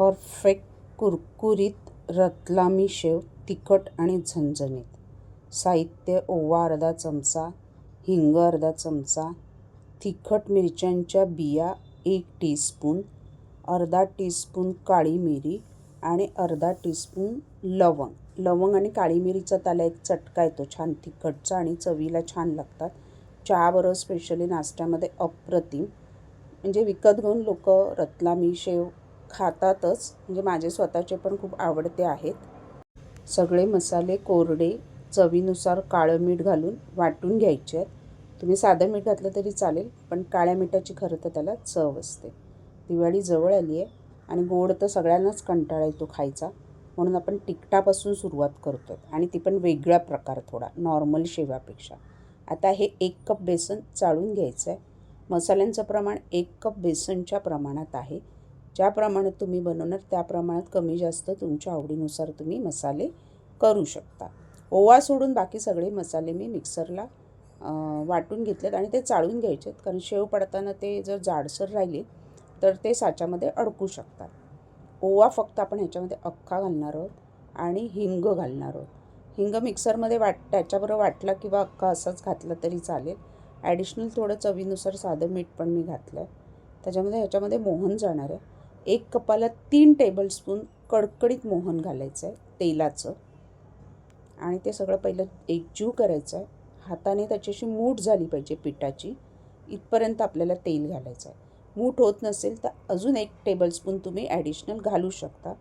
Perfect कुरकुरीत रतलामी शेव तिखट आणि झणझणीत. साहित्य ओवा अर्धा चमचा हिंग अर्धा चमचा तिखट मिरच्यांच्या बिया एक टीस्पून अर्धा टीस्पून काळी मिरी आणि अर्धा टीस्पून लवंग. लवंग आणि काळी मिरीचा त्याला एक चटका येतो छान तिखटचा आणि चवीला छान लागतात. चहाबरोबर स्पेशली नाश्त्यामध्ये अप्रतिम. म्हणजे विकत घेऊन लोक रतलामी शेव खातातच म्हणजे माझे स्वतःचे पण खूप आवडते आहेत. सगळे मसाले कोरडे चवीनुसार काळं मीठ घालून वाटून घ्यायचे आहेत. तुम्ही साधं मीठ घातलं तरी चालेल पण काळ्या मिठाची खरं तर त्याला चव असते. दिवाळी जवळ आली आहे आणि गोड तर सगळ्यांनाच कंटाळा येतो खायचा. म्हणून आपण तिखटापासून सुरुवात करतो आहे आणि ती पण वेगळा प्रकार थोडा नॉर्मल शेवापेक्षा. आता हे एक कप बेसन चाळून घ्यायचं आहे मसाल्यांचं प्रमाण एक कप बेसनच्या प्रमाणात आहे. ज्या प्रमाणात तुम्ही बनवणार त्या प्रमाणात कमी जास्त तुमच्या आवडीनुसार तुम्ही मसाले करू शकता. ओवा सोडून बाकी सगळे मसाले मी मिक्सरला वाटून घेतलेत आणि ते चाळून घ्यायचेत. कारण शेव पडताना ते जर जाडसर राहिले तर ते साच्यामध्ये अडकू शकतात. ओवा फक्त आपण ह्याच्यामध्ये अख्खा घालणार आहोत आणि हिंग घालणार आहोत. हिंग मिक्सरमध्ये वाट त्याच्याबरोबर वाटला किंवा अख्खा असाच घातला तरी चालेल. ॲडिशनल थोडं चवीनुसार साधं मीठ पण मी घातलं आहे त्याच्यामध्ये ह्याच्यामध्ये मोहन जाणार आहे. एक कपाला तीन टेबलस्पून कडकडीत मोहन घालायचं आहे तेलाचं. आणि ते सगळं पहिलं एकजीव करायचं आहे हाताने त्याच्याशी मूठ झाली पाहिजे पिठाची. इथपर्यंत आपल्याला तेल घालायचं आहे मूठ होत नसेल तर अजून एक टेबलस्पून तुम्ही ॲडिशनल घालू शकता.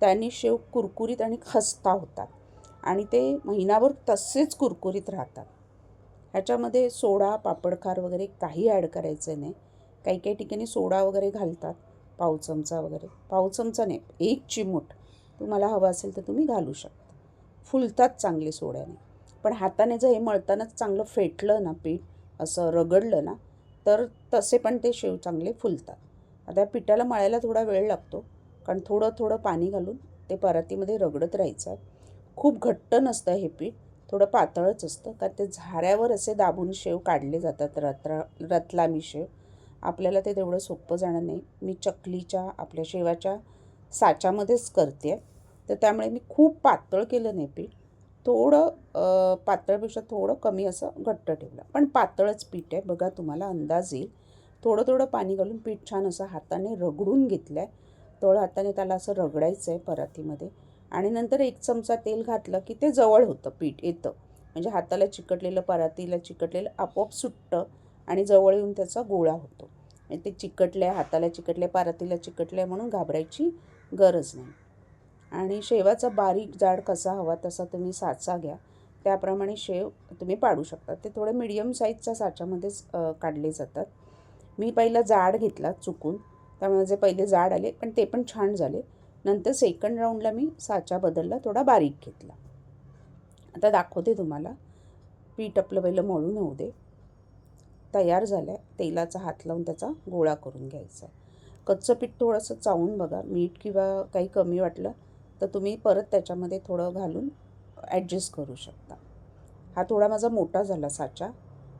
त्याने शेव कुरकुरीत आणि खस्ता होतात. आणि ते महिनाभर तसेच कुरकुरीत राहतात. ह्याच्यामध्ये सोडा पापडखार वगैरे काही ॲड करायचं नाही. काही काही ठिकाणी सोडा वगैरे घालतात. पाव चमचा वगैरे. पाव चमचा नाही एक चिमूट. तुम्हाला हवं असेल तर तुम्ही घालू शकता. फुलतात चांगले सोड्याने. पण हाताने जर हे मळतानाच चांगलं फेटलं ना पीठ असं रगडलं ना तर तसे पण ते शेव चांगले फुलतात. आता या पिठाला मळायला थोडा वेळ लागतो कारण थोडं थोडं पाणी घालून ते परातीमध्ये रगडत राहायचं. आहे खूप घट्ट नसतं हे पीठ थोडं पातळच असतं कारण ते झाऱ्यावर असे दाबून शेव काढले जातात रत्रा रतलामी शेव. आपल्याला ते तेवढं सोपं जाणार नाही. मी चकलीच्या आपल्या शेवाच्या साच्यामध्येच करते तर त्यामुळे मी खूप पातळ केलं नाही पीठ थोडं पातळपेक्षा थोडं कमी असं घट्ट ठेवलं. पण पातळच पीठ आहे. बघा तुम्हाला अंदाज येईल. थोडं थोडं पाणी घालून पीठ छान असं हाताने रगडून घेतलं आहे थोडं हाताने त्याला असं रगडायचं आहे परातीमध्ये. आणि नंतर एक चमचा तेल घातलं की ते जवळ होतं पीठ येतं. म्हणजे हाताला चिकटलेलं परातीला चिकटलेलं आपोआप सुटतं. आणि जवळ येऊन त्याचा गोळा होतो. ते चिकटले हाताला चिकटले पारातीला चिकटले म्हणून घाबरायची गरज नाही. आणि शेवाचा बारीक जाड कसा हवा तसा तुम्ही साचा घ्या. त्याप्रमाणे शेव तुम्ही पाडू शकता. ते थोडे मिडियम साईजच्या साच्यामध्येच काढले जातात. मी पहिला जाड घेतला चुकून. त्यामुळे जे पहिले जाड आले पण ते पण छान झाले. नंतर सेकंड राऊंडला मी साचा बदलला थोडा बारीक घेतला. आता दाखवते तुम्हाला. पीठ आपलं पहिलं मळून होऊ दे. तयार झालं आहे तेलाचा हात लावून त्याचा गोळा करून घ्यायचा आहे. कच्चं पीठ थोडंसं चावून बघा. मीठ किंवा काही कमी वाटलं तर तुम्ही परत त्याच्यामध्ये थोडं घालून ॲडजस्ट करू शकता. हा थोडा माझा मोठा झाला साचा.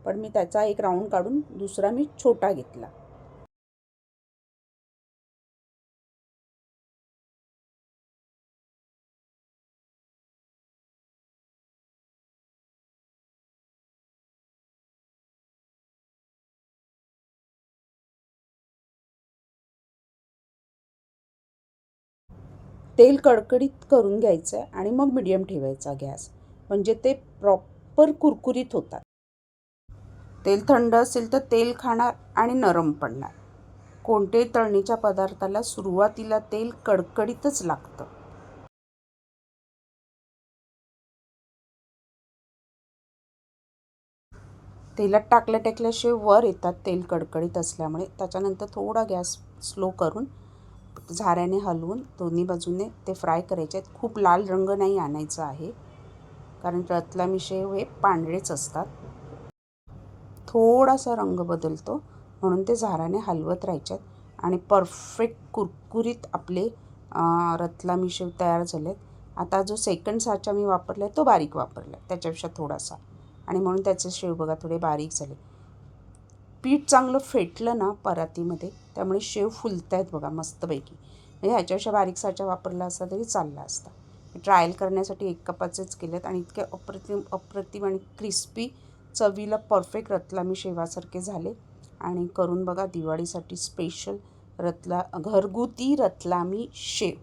पण मी त्याचा एक राऊंड काढून दुसरा मी छोटा घेतला. तेल कडकडीत करून घ्यायचं आहे आणि मग मिडियम ठेवायचा गॅस. म्हणजे ते प्रॉपर कुरकुरीत होतात. तेल थंड असेल तर तेल खाणार आणि नरम पडणार. कोणत्याही तळणीच्या पदार्थाला सुरुवातीला तेल कडकडीतच लागतं. तेलात टाकल्या टाकल्याशिवाय वर येतात तेल कडकडीत असल्यामुळे. त्याच्यानंतर थोडा गॅस स्लो करून झाऱ्याने हलवून दोन्ही बाजूने ते फ्राय करायचे आहेत. खूप लाल रंग नाही आणायचा आहे कारण रतलामी शेव हे पांढरेच असतात. थोडासा रंग बदलतो म्हणून ते झाऱ्याने हलवत राहायचे आहेत. आणि परफेक्ट कुरकुरीत आपले रतलामी शेव तयार झालेत. आता जो सेकंड साचा मी वापरला आहे तो बारीक वापरला आहे त्याच्यापेक्षा थोडासा. आणि म्हणून त्याचे शेव बघा थोडे बारीक झाले. पीठ चांगलं फेटलं ना परातीमध्ये त्यामुळे शेव फुलत आहेत बघा मस्तपैकी. म्हणजे ह्याच्यापेक्षा बारीक साचा वापरला असता तरी चालला असता. ट्रायल करण्यासाठी एक कपाचेच केलेत आणि इतके अप्रतिम अप्रतिम आणि क्रिस्पी चवीला परफेक्ट रतलामी शेवासारखे झाले. आणि करून बघा दिवाळीसाठी स्पेशल रतला घरगुती रतलामी शेव.